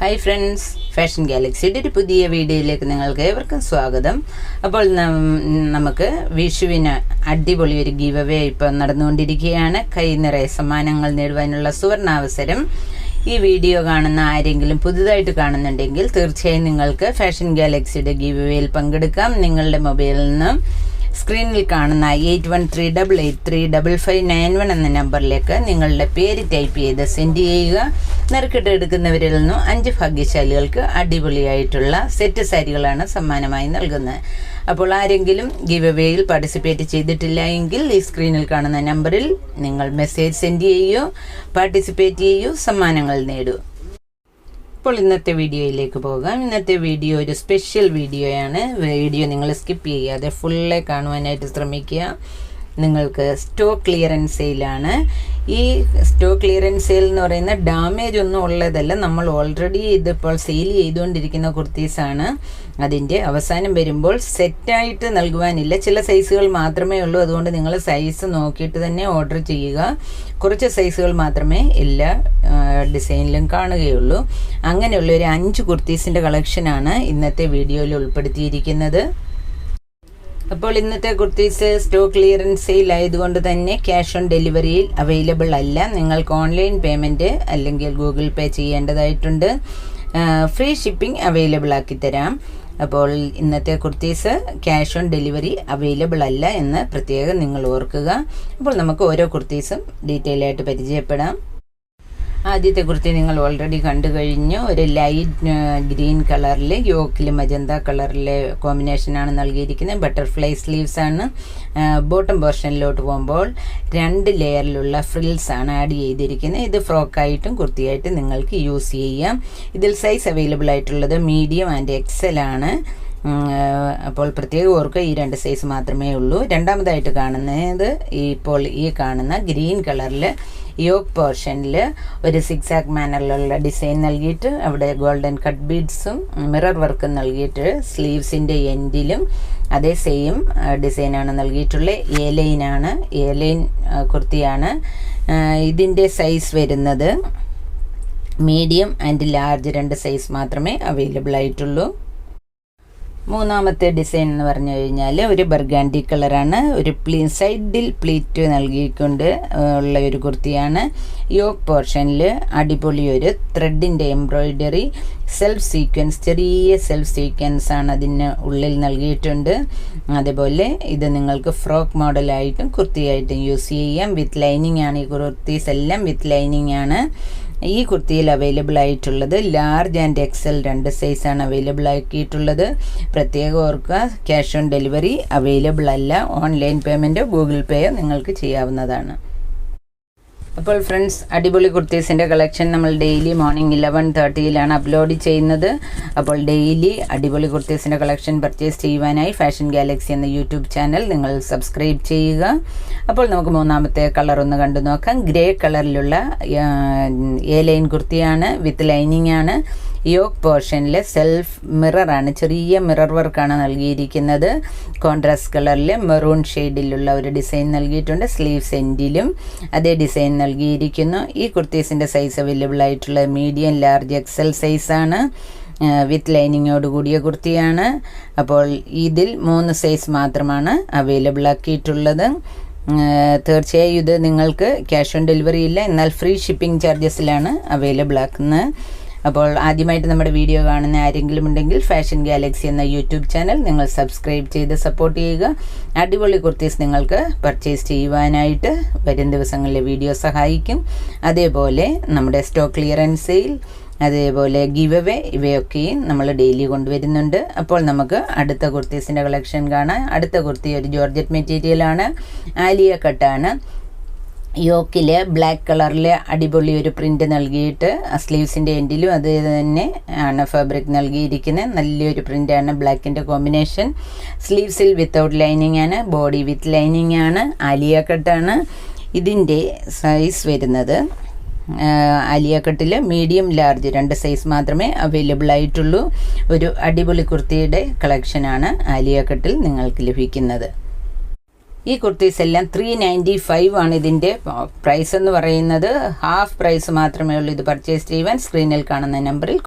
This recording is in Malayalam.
ഹായ് ഫ്രണ്ട്സ് ഫാഷൻ ഗാലക്സിയുടെ ഒരു പുതിയ വീഡിയോയിലേക്ക് നിങ്ങൾക്ക് ഏവർക്കും സ്വാഗതം. അപ്പോൾ നമുക്ക് വിഷുവിന് അടിപൊളി ഒരു ഗീവ് അവേ ഇപ്പം നടന്നുകൊണ്ടിരിക്കുകയാണ്. കൈ നിറയെ സമ്മാനങ്ങൾ നേടുവാനുള്ള സുവർണാവസരം. ഈ വീഡിയോ കാണുന്ന ആരെങ്കിലും പുതുതായിട്ട് കാണുന്നുണ്ടെങ്കിൽ തീർച്ചയായും നിങ്ങൾക്ക് ഫാഷൻ ഗാലക്സിയുടെ ഗീവ് അവേയിൽ പങ്കെടുക്കാം. നിങ്ങളുടെ മൊബൈലിൽ നിന്ന് സ്ക്രീനിൽ കാണുന്ന eight one three double eight three double five nine one എന്ന നമ്പറിലേക്ക് നിങ്ങളുടെ പേര് ടൈപ്പ് ചെയ്ത് സെൻഡ് ചെയ്യുക. നറുക്കിട്ട് എടുക്കുന്നവരിൽ നിന്നും അഞ്ച് ഭാഗ്യശാലികൾക്ക് അടിപൊളിയായിട്ടുള്ള സെറ്റ് സാരികളാണ് സമ്മാനമായി നൽകുന്നത്. അപ്പോൾ ആരെങ്കിലും ഗിവ് അവേയിൽ പാർട്ടിസിപ്പേറ്റ് ചെയ്തിട്ടില്ല എങ്കിൽ ഈ സ്ക്രീനിൽ കാണുന്ന നമ്പറിൽ നിങ്ങൾ മെസ്സേജ് സെൻഡ് ചെയ്യൂ പാർട്ടിസിപ്പേറ്റ് ചെയ്യൂ സമ്മാനങ്ങൾ നേടൂ. അപ്പോൾ ഇന്നത്തെ വീഡിയോയിലേക്ക് പോകാം. ഇന്നത്തെ വീഡിയോ ഒരു സ്പെഷ്യൽ വീഡിയോയാണ് വീഡിയോ നിങ്ങൾ സ്കിപ്പ് ചെയ്യാതെ ഫുള്ളെ കാണുവാനായിട്ട് ശ്രമിക്കുക. നിങ്ങൾക്ക് സ്റ്റോക്ക് ക്ലിയറൻസ് സെയിലാണ് ഈ സ്റ്റോക്ക് ക്ലിയറൻസ് സെയിൽ എന്ന് പറയുന്ന ഡാമേജ് ഒന്നും ഉള്ളതല്ല. നമ്മൾ ഓൾറെഡി ഇതിപ്പോൾ സെയിൽ ചെയ്തുകൊണ്ടിരിക്കുന്ന കുർത്തീസാണ് അതിന്റെ അവസാനം വരുമ്പോൾ സെറ്റായിട്ട് നൽകുവാനില്ല. ചില സൈസുകൾ മാത്രമേ ഉള്ളൂ. അതുകൊണ്ട് നിങ്ങൾ സൈസ് നോക്കിയിട്ട് തന്നെ ഓർഡർ ചെയ്യുക. കുറച്ച് സൈസുകൾ മാത്രമേ എല്ലാ ഡിസൈനിലും കാണുകയുള്ളൂ. അങ്ങനെയുള്ള ഒരു അഞ്ച് കുർത്തീസിന്റെ കളക്ഷനാണ് ഇന്നത്തെ വീഡിയോയിൽ ഉൾപ്പെടുത്തിയിരിക്കുന്നത്. അപ്പോൾ ഇന്നത്തെ കുർത്തീസ് സ്റ്റോക്ക് ക്ലിയറൻസ് സെയിൽ ആയതുകൊണ്ട് തന്നെ ക്യാഷ് ഓൺ ഡെലിവറിയിൽ അവൈലബിൾ അല്ല. നിങ്ങൾക്ക് ഓൺലൈൻ പേയ്മെന്റ് അല്ലെങ്കിൽ ഗൂഗിൾ പേ ചെയ്യേണ്ടതായിട്ടുണ്ട്. ഫ്രീ ഷിപ്പിംഗ് അവൈലബിൾ ആക്കി തരാം. അപ്പോൾ ഇന്നത്തെ kurtis cash on delivery available അല്ല എന്ന് പ്രത്യേകം നിങ്ങൾ ഓർക്കുക. അപ്പോൾ നമുക്ക് ഓരോ കുർത്തീസും ഡീറ്റെയിൽ ആയിട്ട് പരിചയപ്പെടാം. ആദ്യത്തെ കുർത്തി നിങ്ങൾ ഓൾറെഡി കണ്ടു കഴിഞ്ഞു. ഒരു ലൈറ്റ് ഗ്രീൻ കളറിൽ യോക്കിൽ മജന്ത കളറിലെ കോമ്പിനേഷനാണ് നൽകിയിരിക്കുന്നത്. ബട്ടർഫ്ലൈ സ്ലീവ്സ് ആണ്. ബോട്ടം പോർഷനിലോട്ട് പോകുമ്പോൾ രണ്ട് ലെയറിലുള്ള ഫ്രിൽസ് ആണ് ആഡ് ചെയ്തിരിക്കുന്നത്. ഇത് ഫ്രോക്കായിട്ടും കുർത്തിയായിട്ടും നിങ്ങൾക്ക് യൂസ് ചെയ്യാം. ഇതിൽ സൈസ് അവൈലബിൾ ആയിട്ടുള്ളത് മീഡിയം ആൻഡ് എക്സൽ ആണ്. അപ്പോൾ പ്രത്യേകം ഓർക്കുക ഈ രണ്ട് സൈസ് മാത്രമേ ഉള്ളൂ. രണ്ടാമതായിട്ട് കാണുന്നത് ഇപ്പോൾ ഈ കാണുന്ന ഗ്രീൻ കളറിൽ യോക്ക് പോർഷനിൽ ഒരു സിക്സ് ആക്ക് മാനറിലുള്ള ഡിസൈൻ നൽകിയിട്ട് അവിടെ ഗോൾഡൻ കട്ട് ബീഡ്സും മിറർ വർക്കും നൽകിയിട്ട് സ്ലീവ്സിന്റെ എൻഡിലും അതേ സെയിം ഡിസൈനാണ് നൽകിയിട്ടുള്ളത് എ ലൈനാണ് എ ലൈൻ കുർത്തിയാണ്. ഇതിന്റെ സൈസ് വരുന്നത് മീഡിയം ആൻഡ് ലാർജ് രണ്ട് സൈസ് മാത്രമേ അവൈലബിൾ ആയിട്ടുള്ളൂ. മൂന്നാമത്തെ ഡിസൈൻ എന്ന് പറഞ്ഞു കഴിഞ്ഞാൽ ഒരു ബർഗാൻഡി കളറാണ് ഒരു പ്ലീ സൈഡിൽ പ്ലീറ്റ് നൽകിക്കൊണ്ട് ഉള്ള ഒരു കുർത്തിയാണ്. യോക്ക് പോർഷനിൽ അടിപൊളി ഒരു ത്രെഡിന്റെ എംബ്രോയിഡറി സെൽഫ് സീക്വൻസ് ചെറിയ സെൽഫ് സീക്വൻസ് ആണ് അതിന് ഉള്ളിൽ നൽകിയിട്ടുണ്ട്. അതുപോലെ ഇത് നിങ്ങൾക്ക് ഫ്രോക്ക് മോഡലായിട്ടും കുർത്തിയായിട്ടും യൂസ് ചെയ്യാം. വിത്ത് ലൈനിങ് ആണ് ഈ കുർത്തീസ് എല്ലാം വിത്ത് ലൈനിങ് ആണ്. ഈ കുർത്തിയിൽ അവൈലബിൾ ആയിട്ടുള്ളത് ലാർജ് ആൻഡ് എക്സൽ രണ്ട് സൈസാണ് അവൈലബിൾ ആക്കിയിട്ടുള്ളത്. പ്രത്യേകം ഓർക്കുക ക്യാഷ് ഓൺ ഡെലിവറി അവൈലബിൾ അല്ല. ഓൺലൈൻ പേയ്മെന്റോ ഗൂഗിൾ പേയോ നിങ്ങൾക്ക് ചെയ്യാവുന്നതാണ്. അപ്പോൾ ഫ്രണ്ട്സ് അടിപൊളി കുർത്തീസിന്റെ കളക്ഷൻ നമ്മൾ ഡെയിലി മോർണിംഗ് ഇലവൻ തേർട്ടിയിലാണ് അപ്ലോഡ് ചെയ്യുന്നത്. അപ്പോൾ ഡെയിലി അടിപൊളി കുർത്തീസിന്റെ കളക്ഷൻ പർച്ചേസ് ചെയ്യുവാനായി ഫാഷൻ ഗാലക്സി എന്ന യൂട്യൂബ് ചാനൽ നിങ്ങൾ സബ്സ്ക്രൈബ് ചെയ്യുക. അപ്പോൾ നമുക്ക് മൂന്നാമത്തെ കളർ ഒന്ന് കണ്ടു നോക്കാം. ഗ്രേ കളറിലുള്ള എ ലൈൻ കുർത്തിയാണ് വിത്ത് ലൈനിങ് ആണ്. യോക്ക് പോർഷനിൽ സെൽഫ് മിററാണ് ചെറിയ മിറർ വർക്കാണ് നൽകിയിരിക്കുന്നത്. കോൺട്രാസ്റ്റ് കളറിൽ മെറൂൺ ഷെയ്ഡിലുള്ള ഒരു ഡിസൈൻ നൽകിയിട്ടുണ്ട് സ്ലീവ്സ് എൻഡിലും അതേ ഡിസൈൻ നൽകിയിരിക്കുന്നു. ഈ കുർത്തീസിന്റെ സൈസ് അവൈലബിൾ ആയിട്ടുള്ള മീഡിയം ലാർജ് എക്സൽ സൈസാണ് വിത്ത് ലൈനിങ്ങോട് കൂടിയ കുർത്തിയാണ്. അപ്പോൾ ഇതിൽ മൂന്ന് സൈസ് മാത്രമാണ് അവൈലബിൾ ആക്കിയിട്ടുള്ളത്. തീർച്ചയായും ഇത് നിങ്ങൾക്ക് ക്യാഷ് ഓൺ ഡെലിവറി ഇല്ല എന്നാൽ ഫ്രീ ഷിപ്പിംഗ് ചാർജസിലാണ് അവൈലബിൾ ആക്കുന്നത്. അപ്പോൾ ആദ്യമായിട്ട് നമ്മുടെ വീഡിയോ കാണുന്ന ആരെങ്കിലും ഉണ്ടെങ്കിൽ ഫാഷൻ ഗാലക്സി എന്ന യൂട്യൂബ് ചാനൽ നിങ്ങൾ സബ്സ്ക്രൈബ് ചെയ്ത് സപ്പോർട്ട് ചെയ്യുക. അടിപൊളി കുർത്തീസ് നിങ്ങൾക്ക് പർച്ചേസ് ചെയ്യുവാനായിട്ട് വരും ദിവസങ്ങളിലെ വീഡിയോ സഹായിക്കും. അതേപോലെ നമ്മുടെ സ്റ്റോക്ക് ക്ലിയറൻസ് സെയിൽ അതേപോലെ ഗിവ് അവേ ഇവയൊക്കെയും നമ്മൾ ഡെയിലി കൊണ്ടുവരുന്നുണ്ട്. അപ്പോൾ നമുക്ക് അടുത്ത കുർത്തീസിന്റെ കളക്ഷൻ കാണാം. അടുത്ത കുർത്തി ഒരു ജോർജറ്റ് മെറ്റീരിയലാണ് ആലിയ കട്ടാണ് യോക്കിൽ ബ്ലാക്ക് കളറിൽ അടിപൊളി ഒരു പ്രിന്റ് നൽകിയിട്ട് സ്ലീവ്സിന്റെ എൻഡിലും അത് തന്നെ ആണ് ഫാബ്രിക് നൽകിയിരിക്കുന്നത്. നല്ലൊരു പ്രിന്റാണ് ബ്ലാക്കിന്റെ കോമ്പിനേഷൻ സ്ലീവ്സിൽ വിത്തൗട്ട് ലൈനിങ് ആണ്. ബോഡി വിത്ത് ലൈനിങ് ആണ്. ആലിയ കട്ടാണ് ഇതിന്റെ സൈസ് വരുന്നത്. ആലിയ കട്ടിൽ മീഡിയം ലാർജ് രണ്ട് സൈസ് മാത്രമേ അവൈലബിൾ ആയിട്ടുള്ളൂ. ഒരു അടിപൊളി കുർത്തിയുടെ കളക്ഷനാണ് ആലിയ കട്ടിൽ നിങ്ങൾക്ക് ലഭിക്കുന്നത്. ഈ കുർത്തീസ് എല്ലാം ത്രീ നയന്റി ഫൈവ് ആണ് ഇതിന്റെ പ്രൈസ് എന്ന് പറയുന്നത്. ഹാഫ് പ്രൈസ് മാത്രമേ ഉള്ളൂ ഇത് പർച്ചേസ് ചെയ്യുവാൻ. സ്ക്രീനിൽ കാണുന്ന നമ്പറിൽ